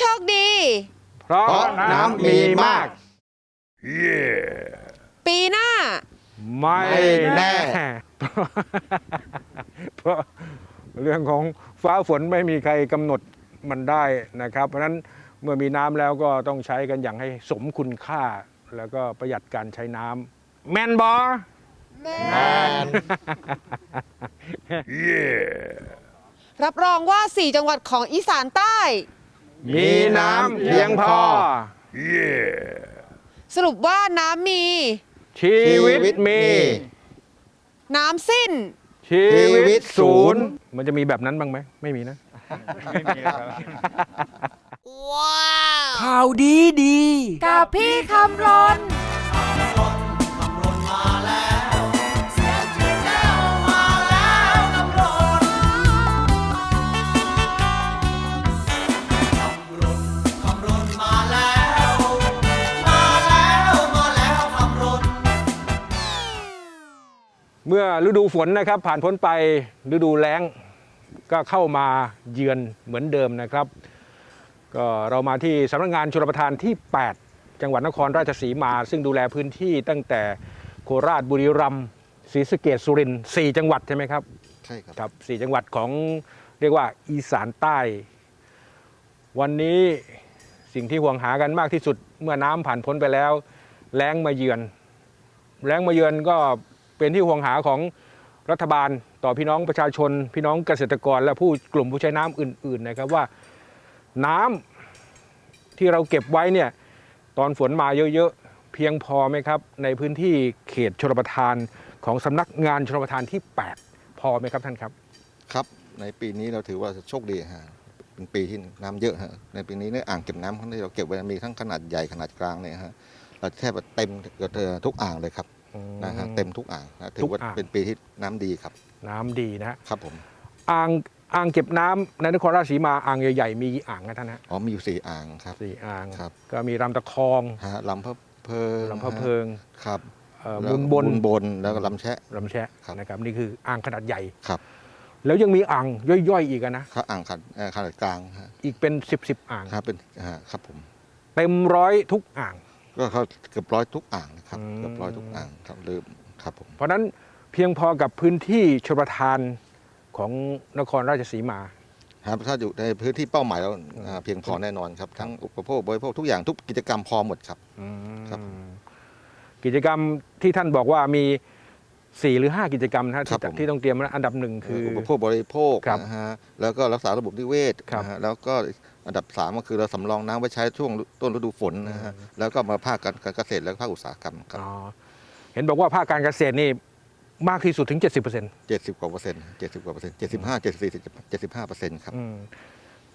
โชคดี เพราะเพราะน้ำน้ำมีมีมามากกปีหน้าไม่ไม่แน่ เพราะเรื่องของฟ้าฝนไม่มีใครกำหนดมันได้นะครับ เพราะฉะนั้นเมื่อมีน้ำแล้วก็ต้องใช้กันอย่างให้สมคุณค่า แล้วก็ประหยัดการใช้น้ำแมนบอแมนรับรองว่า 4 จังหวัดของอีสานใต้ มีน้ำเพียงพอ สรุปว่าน้ำมี ชีวิตมี น้ำสิ้น ชีวิตศูนย์มันจะมีแบบนั้นบ้างไหม ไม่มีนะ ข่าวดีดี กับพี่คำรน เมื่อฤดูฝนนะครับ ผ่านพ้นไปฤดูแล้งก็เข้ามาเยือนเหมือนเดิมนะครับ ก็เรามาที่สำนักงานชลประทานที่ 8 จังหวัดนครราชสีมา ซึ่งดูแลพื้นที่ตั้งแต่โคราชบุรีรัมย์ศรีสะเกดสุรินทร์สี่จังหวัดใช่ไหมครับใช่ครับครับสี่จังหวัดของเรียกว่าอีสานใต้ วันนี้สิ่งที่ห่วงหากันมากที่สุดเมื่อน้ำผ่านพ้นไปแล้ว แล้งมาเยือน แล้งมาเยือนก็ เป็นที่ห่วงหาของรัฐบาลต่อพี่น้องประชาชน พี่น้องเกษตรกร และผู้กลุ่มผู้ใช้น้ำอื่น ๆ นะครับว่าน้ำที่เราเก็บไว้เนี่ยตอนฝนมาเยอะๆ เพียงพอไหมครับ ในพื้นที่เขตชลประทานของสำนักงานชลประทานที่ 8 พอไหมครับท่านครับ ครับในปีนี้เราถือว่าโชคดีฮะเป็นปีที่น้ำเยอะฮะในปีนี้เนี่ยอ่างเก็บน้ำที่เราเก็บไว้มีทั้งขนาดใหญ่ขนาดกลางเนี่ยฮะเราแทบเต็มเกือบทุกอ่างเลยครับ นะฮะเต็มทุกอ่างนะถือว่าทุกอ่าง เป็นปีที่น้ำดีครับน้ำดีนะฮะครับผมอ่างอ่างเก็บน้ำในนครราชสีมาอ่างใหญ่ๆมีกี่อ่างนะท่านฮะอ๋อมีอยู่สี่อ่างครับ สี่อ่างครับ ก็มีลำตะคองฮะลำพะเพลิงลำพะเพิงครับเอ่อแล้วบุญบนบุญบนแล้วก็ลำแชะ ลำแชะครับ นะครับนี่คืออ่างขนาดใหญ่ ครับแล้วยังมีอ่างย่อยๆอีกอะนะครับอ่างขนาดเอ่อขนาดกลางฮะอีกเป็น 10บสอ่าง ครับเป็นฮะครับผมเต็มร้อยทุกอ่าง ก็เขาเกือบร้อยทุกอ่างนะครับอืม เกือบร้อยทุกอ่างครับลืมครับผมเพราะฉะนั้นเพียงพอกับพื้นที่ชลประทานของนครราชสีมาครับถ้าอยู่ในพื้นที่เป้าหมายแล้วอ่าเพียงพอแน่นอนครับทั้งอุปโภคบริโภคทุกอย่างทุกกิจกรรมพอหมดครับ ครับ กิจกรรมที่ท่านบอกว่ามี สี่หรือห้ากิจกรรมนะฮะครัที่บผม ที่ต้องเตรียมนะอันดับหนึ่งคือ อุปโภคบริโภคครับนะฮะแล้วก็รักษาระบบนิเวศครับ นะฮะแล้วก็อันดับสามก็คือเราสำรองน้ำไว้ใช้ช่วงต้นฤดูฝนนะฮะแล้วก็มาภาคการการเกษตรและภาคอุตสาหกรรมครับอ๋อเห็นบอกว่าภาคการเกษตรนี่มากที่สุดถึง 70%เจ็ดสิบกว่าเปอร์เซ็นต์เจ็ดสิบกว่าเปอร์เซ็นต์เจ็ดสิบห้าเจ็ดสิบสี่เจ็ดสิบห้าเปอร์เซ็นต์ครับอืม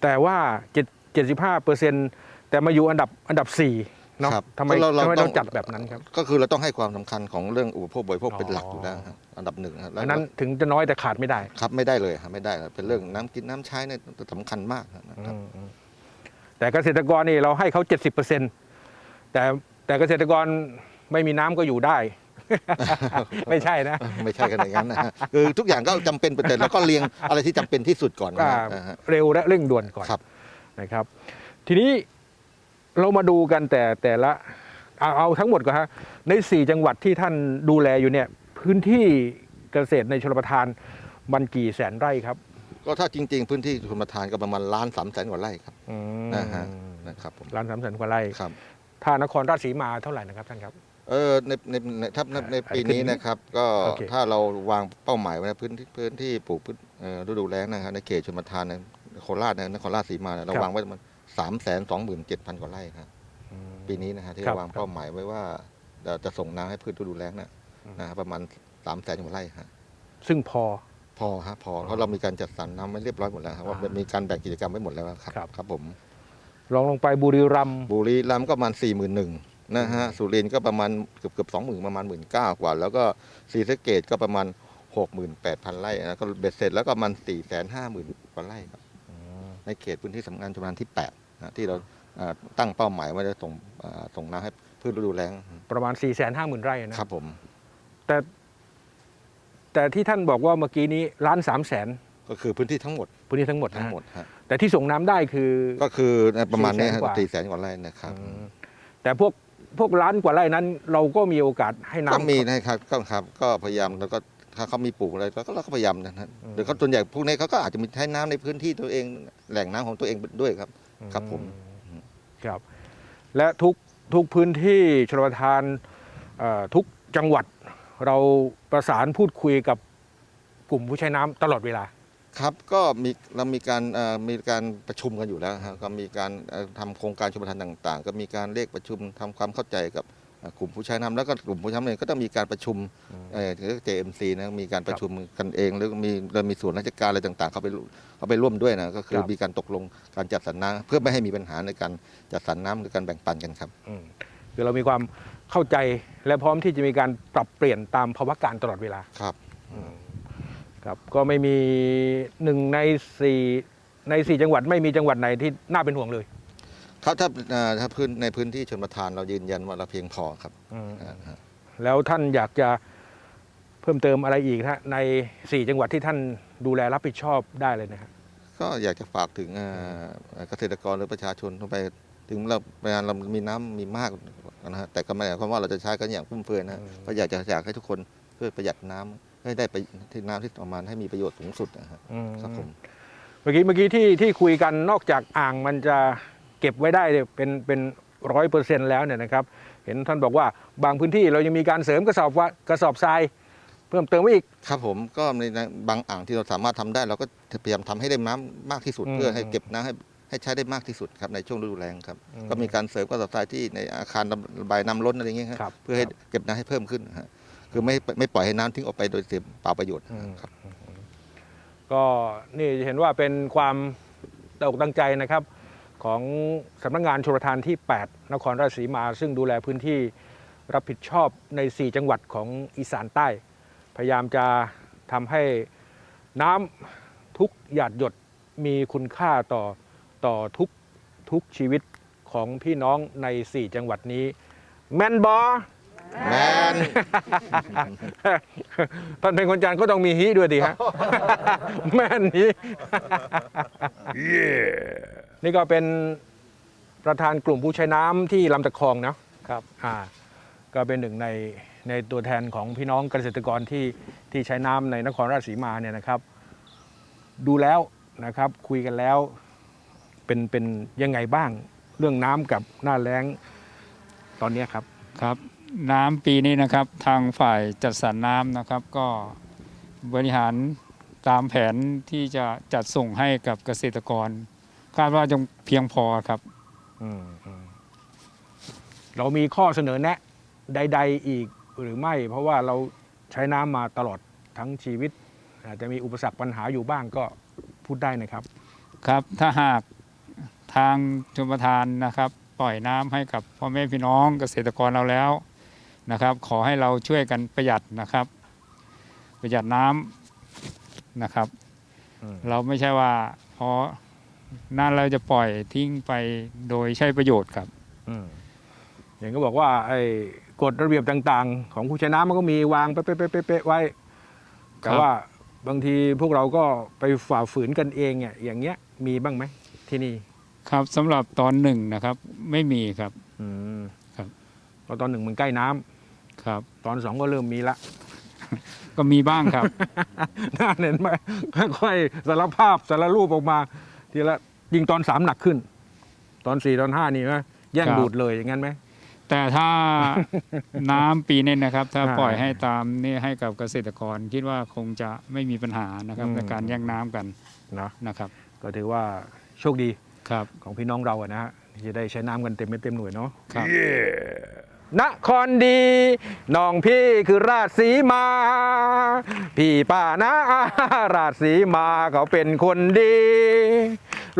แต่ว่า7 75เปอร์เซ็นต์แต่มาอยู่อันดับอันดับ 4 เนาะครับทำไมก็เราทำไมเราต้ต้อองงจัดแบบนั้นครับก็คือเราต้องให้ความสำคัญของเรื่องอุปโภคบริโภคอ๋อเป็นหลักอยู่แล้วครับอันดับหนึ่งครับแล้วอันนั้นถึงจะน้อยแต่ขาดไม่ได้ครับไม่ได้เลยครับไม่ได้ครับเป็นเรื่องน้ำกินน้ำใช้เนี่ยสำคัญมากนะครับ อืมอืมแต่เกษตรกรนี่เราให้เขา 70เปอร์เซ็นต์แต่แต่เกษตรกรไม่มีน้ำก็อยู่ได้ ไม่ใช่นะ ไม่ใช่กันอย่างนั้นนะฮะคือทุกอย่างก็จำเป็นแต่แล้วก็เรียงอะไรที่จำเป็นที่สุดก่อนนะอ่าฮะนะฮะเร็วและเร่งด่วนก่อนครับ นะครับ ทีนี้ เรามาดูกันแต่แต่ละเอาเอาทั้งหมดก่อนฮะใน 4 จังหวัดที่ท่านดูแลอยู่เนี่ย พื้นที่เกษตรในชลประทานมันกี่แสนไร่ครับก็ถ้าจริง ๆ พื้นที่ชนประทานก็ประมาณล้านสามแสนกว่าไร่ครับอืมนะฮะนะครับผมล้านสามแสนกว่าไร่ครับถ้านครราชสีมาเท่าไหร่นะครับท่านครับ เออในในในถ้าในในอ่าปีนี้นะครับ ก็โอเค ถ้าเราวางเป้าหมายไว้ในพื้นที่พื้นที่ปลูกพืชเอ่อฤดูแล้งนะครับในเขตชนประทานในโคราชในนครราชสีมาเนี่ยเราวางไว้ประมาณ สามแสนสองหมื่นเจ็ดพันกว่าไร่ครับอืมปีนี้นะฮะที่ครับเราวางเป้าหมายไว้ว่าเราจะส่งน้ำให้พืชฤดูแล้งนะอืมนะฮะประมาณสามแสนกว่าไร่ฮะซึ่งพอพอฮะพอเพราะเรามีการจัดสรรน้ำไว้เรียบร้อยหมดแล้วครับว่าอ่ามีมีการแบ่งกิจกรรมไว้หมดแล้วครับครับครับผมลองลงไปบุรีรัมย์บุรีรัมย์ก็ประมาณสี่หมื่นหนึ่งนะฮะสุรินทร์ก็ประมาณเกือบเกือบสองหมื่นประมาณหมื่นเก้ากว่า แล้วก็ศรีสะเกดก็ประมาณหกหมื่นแปดพันไร่แล้วก็เบ็ดเสร็จแล้วก็ประมาณสี่แสนห้าหมื่นกว่าไร่ครับในเขตพื้นที่สำนักงานชมรานที่แปดนะ ที่เราอ่าตั้งเป้าหมายว่าจะส่งอ่าส่งน้ำให้พืชฤดูแล้งประมาณ4ี่แสนห้าหมื่นไร่นะครับผม แต่ แต่ที่ท่านบอกว่าเมื่อกี้นี้ล้านสามแสนก็คือพื้นที่ทั้งหมดพื้นที่ทั้งหมดนะทั้งฮะหมดฮะแต่ที่ส่งน้ำได้คือ ก็คือประมาณนี้400,000กว่าสี่แสนกว่าไร่นะครับอืมแต่พวกพวกล้านกว่าไร่นั้น เราก็มีโอกาสให้น้ำก็มีนะครับก็ครับ ก็พยายามแล้วก็ถ้าเขามีปลูกอะไรเราก็เราก็พยายามนะฮะอืมหรือเขาส่วนใหญ่พวกนี้เขาก็อาจจะมีใช้น้ำในพื้นที่ตัวเองแหล่งน้ำของตัวเองด้วยครับ ครับผมอืมครับและทุกทุกพื้นที่ชลประทานเอ่อทุกจังหวัดเราประสานพูดคุยกับกลุ่มผู้ใช้น้ำตลอดเวลา ครับก็มีเรามีการเอ่อมีการประชุมกันอยู่แล้วฮะก็มีการเอ่อทำโครงการชมประทานต่าง ๆ ก็มีการเรียกประชุมทำความเข้าใจกับเอ่อ กลุ่มผู้ใช้น้ำแล้วก็กลุ่มผู้ใช้น้ำเองก็ต้องมีการประชุมเอ่อเรียก JMC นะมีการประชุมกันเองแล้วก็มีเรามีส่วนราชการอะไรต่างๆ เข้าไปร่วมเข้าไปร่วมด้วยนะก็คือครับ มีการตกลงการจัดสรรน้ำเพื่อไม่ให้มีปัญหาในการจัดสรรน้ำหรือการแบ่งปันกันครับ อืมคือเรามีความเข้าใจและพร้อมที่จะมีการปรับเปลี่ยนตามภาวะการตลอดเวลาครับ ครับก็ไม่มีหนึ่งในสี่ในสี่จังหวัดไม่มีจังหวัดไหนที่น่าเป็นห่วงเลย ครับถ้าเอ่อถ้าพื้นในพื้นที่ชนประทานเรายืนยันว่าเราเพียงพอครับอ่าฮะแล้วท่านอยากจะเพิ่มเติมอะไรอีกฮะในสี่จังหวัดที่ท่านดูแลรับผิดชอบได้เลยนะฮะก็อยากจะฝากถึงเอ่อเกษตรกรหรือประชาชนทั่วไป ถึงเราเวลาเรามีน้ำมีมากนะฮะแต่ก็ไม่ได้หมายความว่าเราจะใช้กันอย่างฟุ่มเฟือยนะฮะอืม ก็อยากจะอยากให้ทุกคนช่วยประหยัดน้ำให้ได้ไปที่น้ำที่ประมาณให้มีประโยชน์สูงสุดนะฮะอืม ครับผม เมื่อกี้เมื่อกี้ที่ที่คุยกันนอกจากอ่างมันจะ เก็บไว้ได้เนี่ยเป็นเป็นร้อยเปอร์เซ็นต์แล้วเนี่ยนะครับ เห็นท่านบอกว่าบางพื้นที่เรายังมีการเสริมกระสอบว่ากระสอบทรายเพิ่มเติมไว้อีก ครับผมก็ในในบางอ่างที่เราสามารถทำได้ เราก็พยายามทำให้ได้น้ำมากที่สุดอืมเพื่อให้เก็บน้ำให้ให้ใช้ได้มากที่สุดครับในช่วงฤดูแล้งครับอืมก็มีการเสริมกระสอบทรายที่ในอาคารระบายน้ำล้นอะไรอย่างเงี้ยครับเพื่อให้เก็บน้ำให้เพิ่มขึ้นนะฮะคือไม่ไม่ปล่อยให้น้ำทิ้งออกไปโดยเสียเปล่าประโยชน์อืมครับ ก็นี่จะเห็นว่าเป็นความตกตั้งใจนะครับ ของสำนักงานชลประทานที่ 8 นครราชสีมา ซึ่งดูแลพื้นที่รับผิดชอบใน 4 จังหวัดของอีสานใต้ พยายามจะทำให้น้ำทุกหยาดหยดมีคุณค่าต่อต่อทุกทุกชีวิตของพี่น้องใน 4 จังหวัดนี้ แมนบอแมนท่านเป็นคนจันทร์ก็ต้องมีฮิด้วยดีฮะ แม่นฮิ นี่ก็เป็นประธานกลุ่มผู้ใช้น้ำที่ลำตะคองเนาะครับอ่าก็เป็นหนึ่งในในตัวแทนของพี่น้องเกษตรกรที่ที่ใช้น้ำในนครราชสีมาเนี่ยนะครับ ดูแล้วนะครับคุยกันแล้วเป็นเป็นยังไงบ้างเรื่องน้ำกับหน้าแล้งตอนเนี้ยครับ ครับน้ำปีนี้นะครับทางฝ่ายจัดสรรน้ำนะครับ ก็บริหารตามแผนที่จะจัดส่งให้กับเกษตรกร คาดว่าจะเพียงพอครับ อืมอืมเรามีข้อเสนอแนะ ใด ๆ อีกหรือไม่ เพราะว่าเราใช้น้ำมาตลอดทั้งชีวิต อาจจะมีอุปสรรคปัญหาอยู่บ้างก็พูดได้นะครับ ครับถ้าหากทางชมประทานนะครับ ปล่อยน้ำให้กับพ่อแม่พี่น้องเกษตรกรเราแล้วนะครับ ขอให้เราช่วยกันประหยัดนะครับ ประหยัดน้ำนะครับ อืม เราไม่ใช่ว่าพอ นั่นเราจะปล่อยทิ้งไปโดยใช้ประโยชน์ครับ อืมอย่างก็บอกว่า ไอ้กฎระเบียบต่าง ๆ ของผู้ใช้น้ำมันก็มีวางเป๊ะๆๆๆไว้ แต่ครับ ว่าบางทีพวกเราก็ไปฝ่าฝืนกันเองเนี่ยอย่างเงี้ยมีบ้างไหมที่นี่ ครับสำหรับตอนหนึ่งนะครับ ไม่มีครับ อืมครับ เพราะตอนหนึ่งมันใกล้น้ำครับ ตอนสองก็เริ่มมีละ ก็มีบ้างครับ น่าเห็นไหมค่อยๆสารภาพสารรูปออกมา ทีละยิงตอนสามหนักขึ้น ตอนสี่ตอนห้านี่นะแย่งครับ ดูดเลยอย่างนั้นไหม แต่ถ้า น้ำปีนี้นะครับ ถ้าอ่าปล่อยให้ตามนี่ให้กับเกษตรกร คิดว่าคงจะไม่มีปัญหานะครับอืม ในการแย่งน้ำกันเนาะนะครับก็ถือว่าโชคดีครับของพี่น้องเราอะนะฮะที่จะได้ใช้น้ำกันเต็มเม็ดเต็มหน่วยเนาะ ครับ นครดีน้องพี่คือราชสีมา พี่ป้านะราชสีมาเขาเป็นคนดี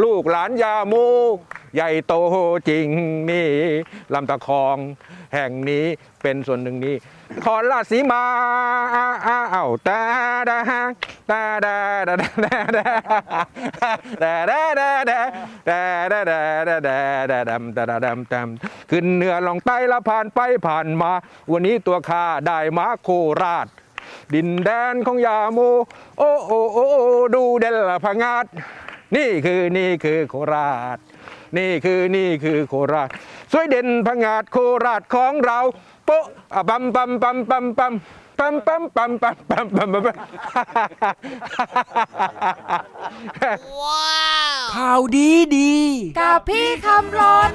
ลูกหลานยามูใหญ่โตจริงนี่ลำตะคองแห่งนี้เป็นส่วนหนึ่งนี้นคราชสีมาอ้าวตา ดาตาดาดาดาดาดาดาดาดาดาดาดาดาดาดาดาดำดาดาดำดำขึ้นเหนือลองใต้ละผ่านไปผ่านมา วันนี้ตัวข้าได้มาโคราช ดินแดนของยาโม โอ้โอโอโอดูเดนละพังาดนี่คือนี่คือโคราช นี่คือนี่คือโคราช สวยเด่นพังาดโคราชของเราโป๊ะอะปั๊มปั๊มปั๊มปั๊มปั๊ม ปั๊มปั๊มปั๊มปั๊มปั๊มปั๊มปั๊มข่าวดีดี กับพี่คำร้อน